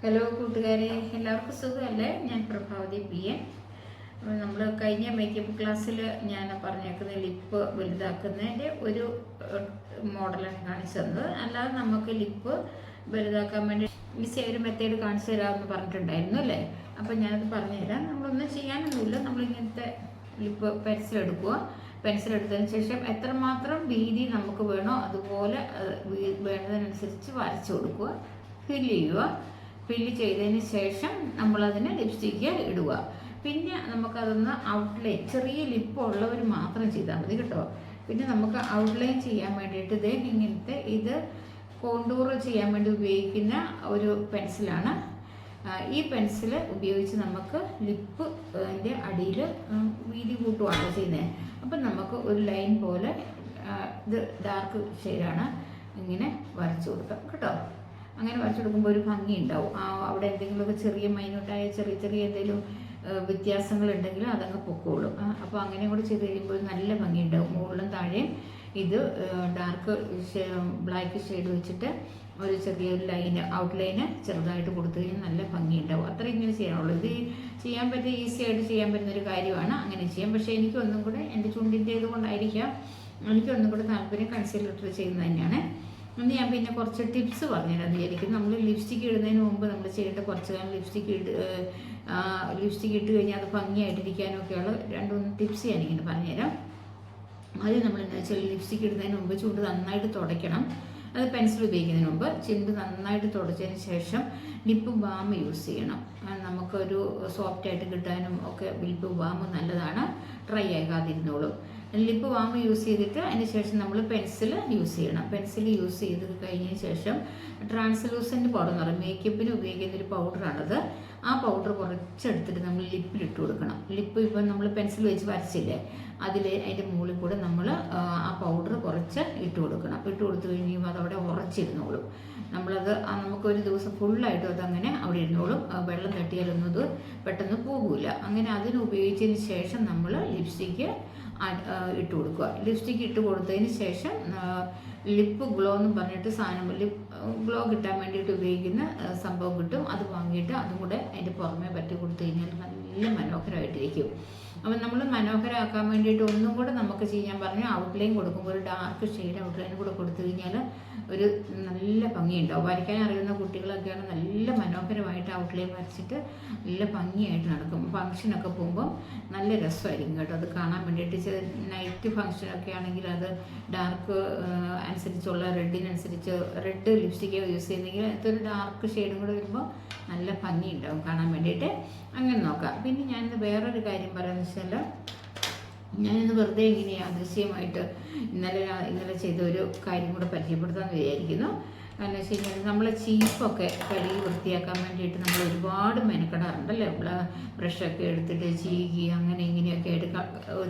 Hello കൂട്ടുകാരെ എല്ലാവർക്കും സുഖമല്ലേ? ഞാൻ പ്രഭാവതി പി എൻ നമ്മൾ കഴിഞ്ഞ മേക്കപ്പ് ക്ലാസ്സിൽ ഞാൻ പറഞ്ഞേക്കുന്ന ലിപ്പ് വലുതാക്കുന്നതിന്റെ ഒരു മോഡലാണ് കാണിച്ചു തന്നത്. അല്ലാതെ നമുക്ക് ലിപ്പ് വലുതാക്കാൻ വേണ്ടി ഈസി ഒരു മെത്തേഡ് കാണിച്ചു തരാമെന്ന് പറഞ്ഞിട്ടുണ്ടായിരുന്നു അല്ലേ? അപ്പോൾ ഞാനത് പറഞ്ഞുതരാം നമ്മളൊന്നും ചെയ്യാനൊന്നുമില്ല. നമ്മളിങ്ങനത്തെ ലിപ്പ് പെൻസിൽ എടുക്കുക. പെൻസിൽ എടുത്തതിന് ശേഷം എത്രമാത്രം വീതി നമുക്ക് വേണോ അതുപോലെ വേണ്ടതിനനുസരിച്ച് വരച്ചു കൊടുക്കുക. ഫില്ല് ചെയ്യുക. ഫില്ല് ചെയ്തതിന് ശേഷം നമ്മളതിന് ലിപ്സ്റ്റിക്ക് ഇടുക. പിന്നെ നമുക്കതൊന്ന് ഔട്ട്ലൈൻ ചെറിയ ലിപ്പ് ഉള്ളവർ മാത്രം ചെയ്താൽ മതി കേട്ടോ. പിന്നെ നമുക്ക് ഔട്ട്ലൈൻ ചെയ്യാൻ വേണ്ടിയിട്ട് ഇതേ ഇങ്ങനത്തെ ഇത് കോണ്ടൂർ ചെയ്യാൻ വേണ്ടി ഉപയോഗിക്കുന്ന ഒരു പെൻസിലാണ് ഈ പെൻസിൽ ഉപയോഗിച്ച് നമുക്ക് ലിപ്പ് അതിന്റെ അടിയിൽ വീതി കൂട്ടുകയാണ് ചെയ്യുന്നത് അപ്പം നമുക്ക് ഒരു ലൈൻ പോലെ ഇത് ഡാർക്ക് ഷെയ്ഡാണ് ഇങ്ങനെ വരച്ചു കൊടുക്കാം കേട്ടോ. അങ്ങനെ വരച്ചെടുക്കുമ്പോൾ ഒരു ഭംഗി ഉണ്ടാവും ആ അവിടെ എന്തെങ്കിലുമൊക്കെ ചെറിയ മൈന്യൂട്ടായ ചെറിയ ചെറിയ എന്തെങ്കിലും വ്യത്യാസങ്ങൾ ഉണ്ടെങ്കിൽ അതങ്ങ് പൊക്കോളും. അപ്പോൾ അങ്ങനെ കൂടെ ചെയ്ത് കഴിയുമ്പോൾ നല്ല ഭംഗി ഉണ്ടാവും മുകളിലും താഴെയും ഇത് ഡാർക്ക് ബ്ലാക്ക് ഷെയ്ഡ് വെച്ചിട്ട് ഒരു ചെറിയൊരു ലൈന് ഔട്ട്ലൈന് ചെറുതായിട്ട് കൊടുത്തു കഴിഞ്ഞാൽ നല്ല ഭംഗി ഉണ്ടാവും അത്ര ഇങ്ങനെ ചെയ്യാനുള്ളൂ. ഇത് ചെയ്യാൻ പറ്റിയ ഈസി ആയിട്ട് ചെയ്യാൻ പറ്റുന്ന ഒരു കാര്യമാണ് അങ്ങനെ ചെയ്യാം പക്ഷേ എനിക്കൊന്നും കൂടെ എന്റെ ചുണ്ടിന്റെ ഇത് കൊണ്ടായിരിക്കാം. എനിക്കൊന്നും കൂടെ താല്പര്യം കൺസീലർ ചെയ്യുന്നത് തന്നെയാണ്. ഇന്ന് ഞാൻ പിന്നെ കുറച്ച് ടിപ്സ് പറഞ്ഞുതരാം. വിചാരിക്കും നമ്മൾ ലിപ്സ്റ്റിക് ഇടുന്നതിന് മുമ്പ് നമ്മൾ ചെയ്യേണ്ട കുറച്ച് കാലം ലിപ്സ്റ്റിക് ഇട്ട് ലിപ്സ്റ്റിക് ഇട്ട് കഴിഞ്ഞാൽ അത് ഭംഗിയായിട്ടിരിക്കാനും ഒക്കെയുള്ള രണ്ട് മൂന്ന് ടിപ്സ് ഞാനിങ്ങനെ പറഞ്ഞുതരാം. ആദ്യം നമ്മൾ എന്താ വെച്ചാൽ ലിപ്സ്റ്റിക് ഇടുന്നതിന് മുമ്പ് ചുണ്ട് നന്നായിട്ട് തുടയ്ക്കണം. അത് പെൻസിൽ ഉപയോഗിക്കുന്നതിന് മുമ്പ് ചുണ്ട് നന്നായിട്ട് തുടച്ചതിന് ശേഷം ലിപ്പ് ബാം യൂസ് ചെയ്യണം. നമുക്കൊരു സോഫ്റ്റ് ആയിട്ട് കിട്ടാനും ഒക്കെ ലിപ്പ് ബാം നല്ലതാണ്. ഡ്രൈ ആകാതിരുന്നോളും. ലിപ്പ് വാം യൂസ് ചെയ്തിട്ട് അതിന് ശേഷം നമ്മൾ പെൻസിൽ യൂസ് ചെയ്യണം. പെൻസിൽ യൂസ് ചെയ്ത് കഴിഞ്ഞതിന് ശേഷം ട്രാൻസ്ലൂസന്റ് പൗഡർ എന്ന് പറയും. മേക്കപ്പിന് ഉപയോഗിക്കുന്ന ഒരു പൗഡറാണത് ആ പൗഡർ കുറച്ചെടുത്തിട്ട് നമ്മൾ ലിപ്പിലിട്ട് കൊടുക്കണം. ലിപ്പ് ഇപ്പം നമ്മൾ പെൻസിൽ വെച്ച് വരച്ചില്ലേ? അതിൽ അതിന്റെ മുകളിൽ കൂടെ നമ്മൾ ആ പൗഡർ കുറച്ച് ഇട്ട് കൊടുക്കണം. ഇട്ട് കൊടുത്തു കഴിയുമ്പോൾ അതവിടെ ഉറച്ചിരുന്നോളും. നമ്മളത് നമുക്കൊരു ദിവസം ഫുള്ളായിട്ടും അതങ്ങനെ അവിടെ ഇരുന്നോളും. വെള്ളം തട്ടിയാലൊന്നും അത് പെട്ടെന്ന് പോകില്ല അങ്ങനെ അതിന് ഉപയോഗിച്ചതിന് ശേഷം നമ്മൾ ലിപ്സ്റ്റിക്ക് ഇട്ട് കൊടുക്കുക. ലിപ്സ്റ്റിക്ക് ഇട്ട് കൊടുത്തതിന് ശേഷം ലിപ്പ് ഗ്ലോ എന്ന് പറഞ്ഞിട്ട് സാധനം ലിപ്പ് ഗ്ലോ കിട്ടാൻ വേണ്ടിയിട്ട് ഉപയോഗിക്കുന്ന സംഭവം കിട്ടും. അത് വാങ്ങിയിട്ട് അതും കൂടെ അതിന്റെ പുറമെ പറ്റി കൊടുത്തു കഴിഞ്ഞാൽ നല്ല മനോഹരമായിട്ടിരിക്കും. അപ്പം നമ്മൾ മനോഹരമാക്കാൻ വേണ്ടിയിട്ട് ഒന്നും കൂടെ നമുക്ക് ചെയ്യാൻ പറഞ്ഞു ഔട്ട്ലൈൻ കൊടുക്കുമ്പോൾ ഒരു ഡാർക്ക് ഷെയ്ഡ് ഔട്ട്ലൈൻ കൂടെ കൊടുത്തു കഴിഞ്ഞാൽ ഒരു നല്ല ഭംഗിയുണ്ടാവും. വരയ്ക്കാൻ അറിയുന്ന കുട്ടികളൊക്കെയാണ് നല്ല മനോഹരമായിട്ട് ഔട്ട്ലൈൻ വരച്ചിട്ട് നല്ല ഭംഗിയായിട്ട് നടക്കും. ഫംഗ്ഷനൊക്കെ പോകുമ്പോൾ നല്ല രസമായിരിക്കും കേട്ടോ. അത് കാണാൻ വേണ്ടിയിട്ട് നൈറ്റ് ഫംഗ്ഷനൊക്കെ ആണെങ്കിൽ അത് ഡാർക്ക് അനുസരിച്ചുള്ള റെഡിനനുസരിച്ച് റെഡ് ലിപ്സ്റ്റിക്ക് യൂസ് ചെയ്യുന്നെങ്കിൽ അതൊരു ഡാർക്ക് ഷെയ്ഡും കൂടെ വരുമ്പോൾ നല്ല ഭംഗി ഉണ്ടാവും കാണാൻ വേണ്ടിയിട്ട്. അങ്ങനെ നോക്കാം. പിന്നെ ഞാനിന്ന് വേറൊരു കാര്യം പറയാമെന്ന് വെച്ചാൽ ഞാനിന്ന് വെറുതെ ഇങ്ങനെ അദൃശ്യമായിട്ട് ഇന്നലെ ഇന്നലെ ചെയ്ത ഒരു കാര്യം കൂടെ പരിചയപ്പെടുത്താമെന്ന് വിചാരിക്കുന്നു. കാരണം വെച്ച് കഴിഞ്ഞാൽ നമ്മളെ ചീപ്പൊക്കെ കഴുകി വൃത്തിയാക്കാൻ വേണ്ടിയിട്ട് നമ്മൾ ഒരുപാട് മെനക്കെടാറുണ്ടല്ലേ? നമ്മൾ ബ്രഷൊക്കെ എടുത്തിട്ട് ചീകി അങ്ങനെ ഇങ്ങനെയൊക്കെ എടുക്കാൻ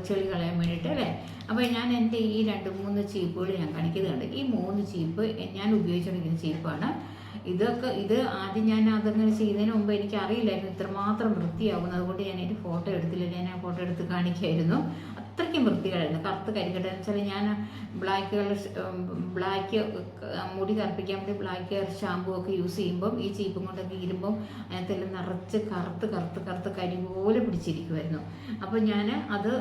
ചെളി കളയാൻ വേണ്ടിയിട്ട് അല്ലേ? അപ്പോൾ ഞാൻ എന്റെ ഈ രണ്ട് മൂന്ന് ചീപ്പുകൾ ഞാൻ കാണിക്കുന്നുണ്ട്. ഈ മൂന്ന് ചീപ്പ് ഞാൻ ഉപയോഗിച്ചുകൊണ്ടിരിക്കുന്ന ചീപ്പാണ്. ഇതൊക്കെ ഇത് ആദ്യം ഞാൻ അതങ്ങനെ ചെയ്യുന്നതിന് മുമ്പ് എനിക്ക് അറിയില്ലായിരുന്നു ഇത്രമാത്രം വൃത്തിയാകുന്നു. അതുകൊണ്ട് ഞാൻ അതിന്റെ ഫോട്ടോ എടുത്തില്ല. ഞാൻ ആ ഫോട്ടോ എടുത്ത് കാണിക്കായിരുന്നു. അത്രയ്ക്കും വൃത്തികളായിരുന്നു കറുത്ത് കരിക്കട്ടെ എന്ന് വെച്ചാൽ ഞാൻ ബ്ലാക്ക് കളർ ബ്ലാക്ക് മുടി കറുപ്പിക്കാൻ വേണ്ടി ബ്ലാക്ക് കളർ ഷാമ്പു ഒക്കെ യൂസ് ചെയ്യുമ്പം ഈ ചീപ്പും കൊണ്ടൊക്കെ ഇരുമ്പം അതിനകത്തെല്ലാം നിറച്ച് കറുത്ത് കറുത്ത് കറുത്ത് കരി പോലെ പിടിച്ചിരിക്കുമായിരുന്നു അപ്പോൾ ഞാൻ അത്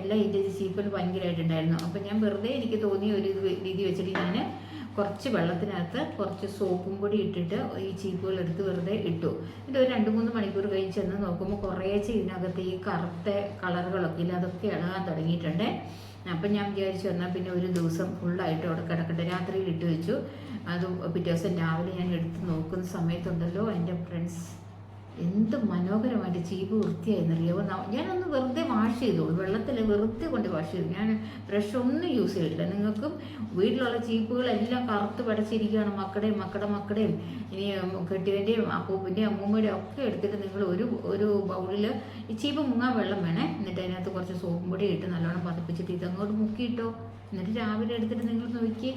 എല്ലാം ഇതിന്റെ ചീപ്പിൽ ഭയങ്കരമായിട്ടുണ്ടായിരുന്നു അപ്പോൾ ഞാൻ വെറുതെ എനിക്ക് തോന്നിയ ഒരു രീതി വെച്ചിട്ട് ഞാൻ കുറച്ച് വെള്ളത്തിനകത്ത് കുറച്ച് സോപ്പും പൊടി ഇട്ടിട്ട് ഈ ചീപ്പുകൾ എടുത്ത് വെറുതെ ഇട്ടു. എന്നിട്ട് ഒരു രണ്ട് മൂന്ന് മണിക്കൂർ കഴിഞ്ഞ് ചെന്ന് നോക്കുമ്പോൾ കുറേശ്ശെ ഇതിനകത്ത് ഈ കറുത്ത കളറുകളൊക്കെ ഇല്ല അതൊക്കെ ഇളകാൻ തുടങ്ങിയിട്ടുണ്ട്. അപ്പം ഞാൻ വിചാരിച്ചു എന്നാൽ പിന്നെ ഒരു ദിവസം ഫുള്ളായിട്ട് അവിടെ കിടക്കട്ടെ. രാത്രിയിൽ ഇട്ട് വെച്ചു. അത് പിറ്റേ ദിവസം രാവിലെ ഞാൻ എടുത്ത് നോക്കുന്ന സമയത്തുണ്ടല്ലോ എന്റെ ഫ്രണ്ട്സ്. എന്ത് മനോഹരമായിട്ട് ചീപ്പ് വൃത്തിയായിരുന്നറിയാമോ ഞാനൊന്ന് വെറുതെ വാഷ് ചെയ്തോളൂ വെള്ളത്തിൽ വെറുതെ കൊണ്ട് വാഷ് ചെയ്തു. ഞാൻ ബ്രഷ് ഒന്നും യൂസ് ചെയ്തിട്ടില്ല. നിങ്ങൾക്കും വീട്ടിലുള്ള ചീപ്പുകളെല്ലാം കറുത്ത് പടച്ചിരിക്കുകയാണ്. മക്കളുടെയും മക്കളുടെ മക്കളുടെയും ഇനി കെട്ടിയതിന്റെയും അപ്പൂപ്പിന്റെയും അമ്മൂമ്മയുടെയും ഒക്കെ എടുത്തിട്ട് നിങ്ങൾ ഒരു ഒരു ബൗളിൽ ഈ ചീപ്പ് മുങ്ങാൻ വെള്ളം വേണേ. എന്നിട്ട് അതിനകത്ത് കുറച്ച് സോപ്പും പൊടി ഇട്ട് നല്ലോണം പതിപ്പിച്ചിട്ട് ഇതങ്ങോട്ട് മുക്കിയിട്ടോ. എന്നിട്ട് രാവിലെ എടുത്തിട്ട് നിങ്ങൾ നോക്കി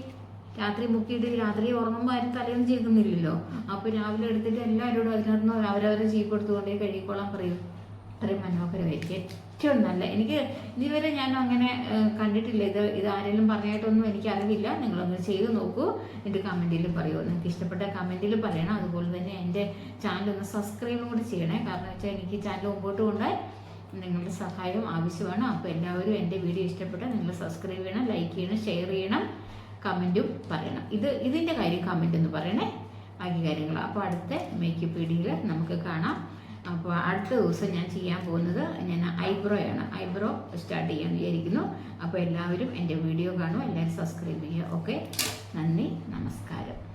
രാത്രി മുക്കിയിട്ട് രാത്രി ഉറങ്ങുമ്പോൾ ആരും തലയൊന്നും ചെയ്യുന്നില്ലല്ലോ അപ്പോൾ രാവിലെ എടുത്തിട്ട് എല്ലാവരോടും അതിനകത്ത് അവരവരെ ചീപ്പ് എടുത്തുകൊണ്ടേ കഴിക്കോളാം പറയും. അത്രയും മനോഹരമായിരിക്കും. ഏറ്റവും നല്ല എനിക്ക് ഇതുവരെ ഞാൻ അങ്ങനെ കണ്ടിട്ടില്ല. ഇത് ഇത് ആരെങ്കിലും പറഞ്ഞായിട്ടൊന്നും എനിക്ക് അറിവില്ല. നിങ്ങളൊന്ന് ചെയ്ത് നോക്കൂ. എന്റെ കമന്റിൽ പറയൂ. നിങ്ങൾക്ക് ഇഷ്ടപ്പെട്ട കമന്റിൽ പറയണം. അതുപോലെ തന്നെ എന്റെ ചാനൽ ഒന്ന് സബ്സ്ക്രൈബും കൂടി ചെയ്യണേ. കാരണം വെച്ചാൽ എനിക്ക് ചാനൽ മുമ്പോട്ട് കൊണ്ടാൽ നിങ്ങളുടെ സഹായം ആവശ്യമാണ്. അപ്പോൾ എല്ലാവരും എന്റെ വീഡിയോ ഇഷ്ടപ്പെട്ടാൽ നിങ്ങൾ സബ്സ്ക്രൈബ് ചെയ്യണം ലൈക്ക് ചെയ്യണം ഷെയർ ചെയ്യണം. കമന്റും പറയണം. ഇത് ഇതിന്റെ കാര്യം കമന്റ് എന്ന് പറയണേ. ബാക്കി കാര്യങ്ങൾ. അപ്പോൾ അടുത്ത മേക്കപ്പ് വീഡിയോയിൽ നമുക്ക് കാണാം. അപ്പോൾ അടുത്ത ദിവസം ഞാൻ ചെയ്യാൻ പോകുന്നത് ഞാൻ ഐബ്രോ ആണ്. ഐബ്രോ സ്റ്റാർട്ട് ചെയ്യാൻ വിചാരിക്കുന്നു. അപ്പോൾ എല്ലാവരും എന്റെ വീഡിയോ കാണും എല്ലാവരും സബ്സ്ക്രൈബ് ചെയ്യുക. ഓക്കെ നന്ദി. നമസ്കാരം.